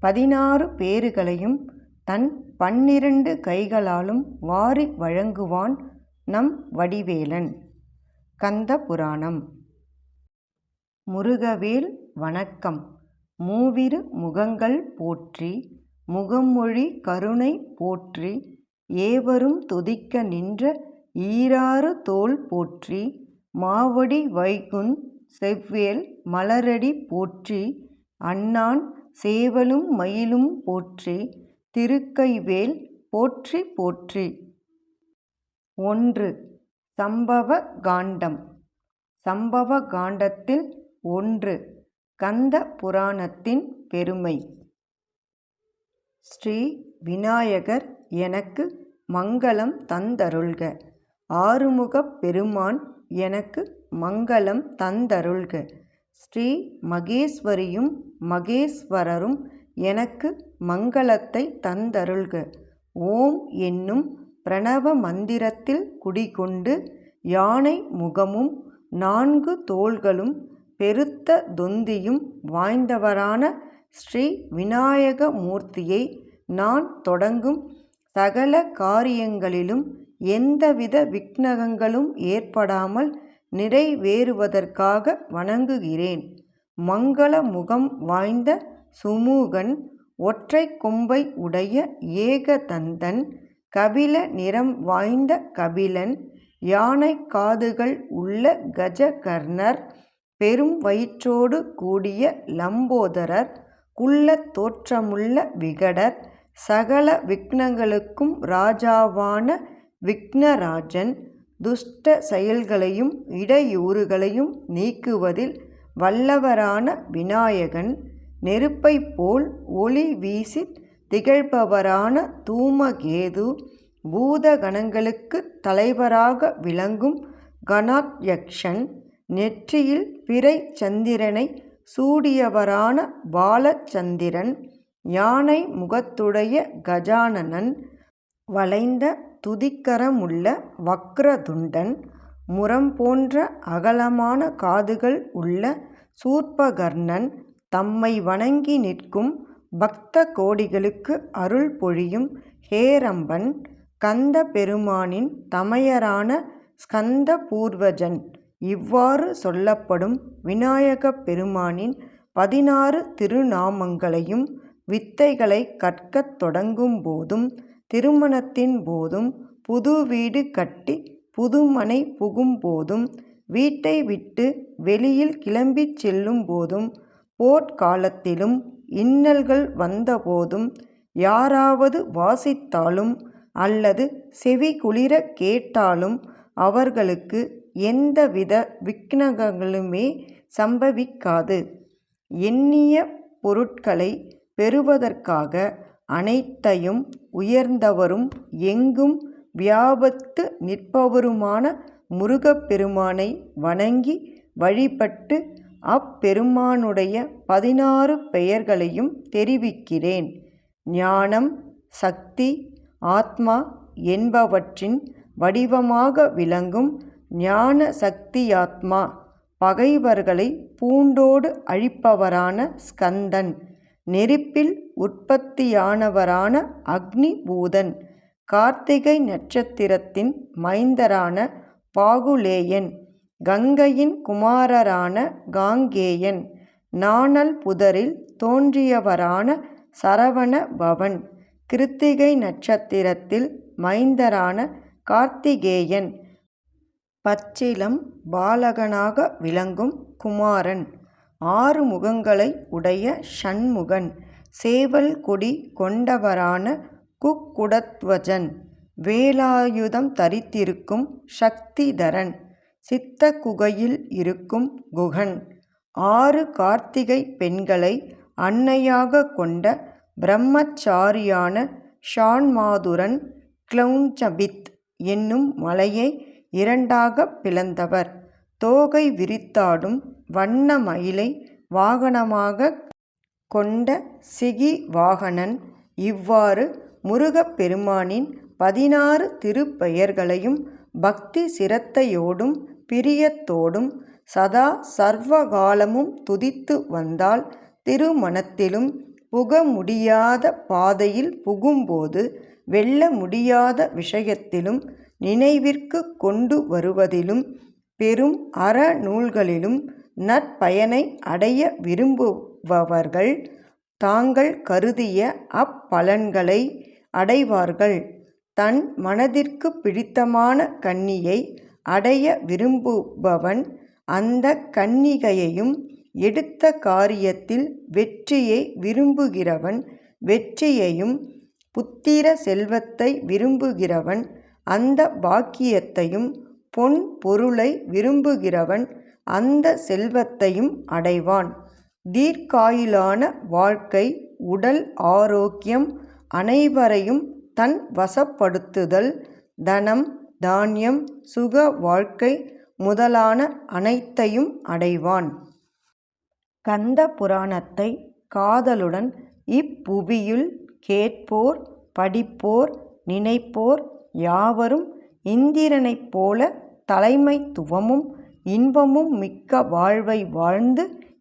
பதினாறு பேறுகளையும் தன் பன்னிரண்டு கைகளாலும் வாரி வழங்குவான் நம் வடிவேலன். கந்த புராணம். முருகவேல் வணக்கம். மூவிரு முகங்கள் போற்றி முகமொழி கருணை போற்றி ஏவரும் துதிக்க நின்ற ஈராறு தோள் போற்றி மாவடி வைகுன் செவ்வேல் மலரடி போற்றி அண்ணான் சேவலும் மயிலும் போற்றி திருக்கைவேல் போற்றி போற்றி. ஒன்று சம்பவ காண்டம். சம்பவ காண்டத்தில் ஒன்று கந்த புராணத்தின் பெருமை. ஸ்ரீ விநாயகர் எனக்கு மங்களம் தந்தருள்க. ஆறுமுகப் பெருமான் எனக்கு மங்களம் தந்தருள்க. ஸ்ரீ மகேஸ்வரியும் மகேஸ்வரரும் எனக்கு மங்களத்தை தந்தருள்க. ஓம் என்னும் பிரணவ மந்திரத்தில் குடிகொண்டு யானை முகமும் நான்கு தோள்களும் பெருத்த தொந்தியும் வாய்ந்தவரான ஸ்ரீ விநாயக மூர்த்தியை நான் தொடங்கும் சகல காரியங்களிலும் எந்தவித விக்னகங்களும் ஏற்படாமல் நிறைவேறுவதற்காக வணங்குகிறேன். மங்கள முகம் வாய்ந்த சுமூகன் ஒற்றை கொம்பை உடைய ஏகதந்தன் கபில நிறம் வாய்ந்த கபிலன் யானை காதுகள் உள்ள கஜகர்ணர் பெரும் வயிற்றோடு கூடிய லம்போதரர் குள்ள தோற்றமுள்ள விகடர் சகல விக்னங்களுக்கும் ராஜாவான விக்னராஜன் துஷ்ட செயல்களையும் இடையூறுகளையும் நீக்குவதில் வல்லவரான விநாயகன் நெருப்பைப் போல் ஒளி வீசி திகழ்பவரான தூமகேது பூதகணங்களுக்குத் தலைவராக விளங்கும் கணாத்யக்ஷன் நெற்றியில் பிறை சந்திரனை சூடியவரான பாலச்சந்திரன் யானை முகத்துடைய கஜானனன் வளைந்த துதிக்கரமுள்ள வக்ரதுண்டன் முரம் போன்ற அகலமான காதுகள் உள்ள சூர்பகர்ணன் தம்மை வணங்கி நிற்கும் பக்த கோடிகளுக்கு அருள் பொழியும் ஹேரம்பன் கந்த பெருமானின் தமையரான ஸ்கந்த பூர்வஜன் இவ்வாறு சொல்லப்படும் விநாயகப் பெருமானின் பதினாறு திருநாமங்களையும் வித்தைகளை கற்கத் தொடங்கும் போதும் திருமணத்தின் போதும் புது வீடு கட்டி புதுமனை புகும் போதும் வீட்டை விட்டு வெளியில் கிளம்பிச் செல்லும் போதும் போர்க்காலத்திலும் இன்னல்கள் வந்தபோதும் யாராவது வாசித்தாலும் அல்லது செவி குளிர கேட்டாலும் அவர்களுக்கு எந்தவித விக்னங்களுமே சம்பவிக்காது. எண்ணிய பொருட்களை பெறுவதற்காக அனைத்தையும் உயர்ந்தவரும் எங்கும் வியாபத்து நிற்பவருமான முருகப்பெருமானை வணங்கி வழிபட்டு அப்பெருமானுடைய பதினாறு பெயர்களையும் தெரிவிக்கிறேன். ஞானம் சக்தி ஆத்மா என்பவற்றின் வடிவமாக விளங்கும் ஞான சக்தியாத்மா பகைவர்களை பூண்டோடு அழிப்பவரான ஸ்கந்தன். நெருப்பில் உற்பத்தியானவரான அக்னி பூதன் கார்த்திகை நட்சத்திரத்தின் மைந்தரான பாகுலேயன் கங்கையின் குமாரரான காங்கேயன் நாணல் புதரில் தோன்றியவரான சரவண பவன் கிருத்திகை நட்சத்திரத்தில் மைந்தரான கார்த்திகேயன் பச்சிலம் பாலகனாக விளங்கும் குமாரன் ஆறு முகங்களை உடைய ஷண்முகன் சேவல் கொடி கொண்டவரான குக்குடத்வஜன் வேலாயுதம் தரித்திருக்கும் சக்திதரன் சித்த குகையில் இருக்கும் குகன் ஆறு கார்த்திகை பெண்களை அன்னையாக கொண்ட பிரம்மச்சாரியான ஷான்மாதுரன் கிளௌஞ்சபித் என்னும் மலையை இரண்டாக பிளந்தவர். தோகை விரித்தாடும் வண்ண மயிலை வாகனமாக கொண்ட சிகி வாகனன் இவ்வாறு முருகப்பெருமானின் பதினாறு திருப்பெயர்களையும் பக்தி சிரத்தையோடும் பிரியத்தோடும் சதா சர்வகாலமும் துதித்து வந்தால் திருமணத்திலும் புக முடியாத பாதையில் புகும்போது வெல்ல முடியாத விஷயத்திலும் நினைவிற்குக் கொண்டு வருவதிலும் பெரும் அறநூல்களிலும் நற்பயனை அடைய விரும்புபவர்கள் தாங்கள் கருதிய அப்பலன்களை அடைவார்கள். தன் மனதிற்குப் பிடித்தமான கன்னியை அடைய விரும்புபவன் அந்த கன்னிகையையும் எடுத்த காரியத்தில் வெற்றியை விரும்புகிறவன் வெற்றியையும் புத்திர செல்வத்தை விரும்புகிறவன் அந்த பாக்கியத்தையும் பொன் பொருளை விரும்புகிறவன் அந்த செல்வத்தையும் அடைவான். தீர்க்காயுளான வாழ்க்கை உடல் ஆரோக்கியம் அனைவரையும் தன் வசப்படுத்துதல் தனம் தானியம் சுக வாழ்க்கை முதலான அனைத்தையும் அடைவான். கந்த புராணத்தை காதலுடன் இப்புவியுள் கேட்போர் படிப்போர் நினைப்போர் யாவரும் இந்திரனைப் போல தலைமைத்துவமும் இன்பமும் மிக்க வாழ்வை வாழ்ந்து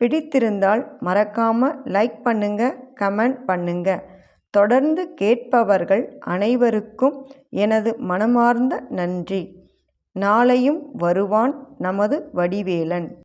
பிடித்திருந்தால் மறக்காம லைக் பண்ணுங்க கமெண்ட் பண்ணுங்க. தொடர்ந்து கேட்பவர்கள் அனைவருக்கும் எனது மனமார்ந்த நன்றி. நாளையும் வருவான் நமது வடிவேலன்.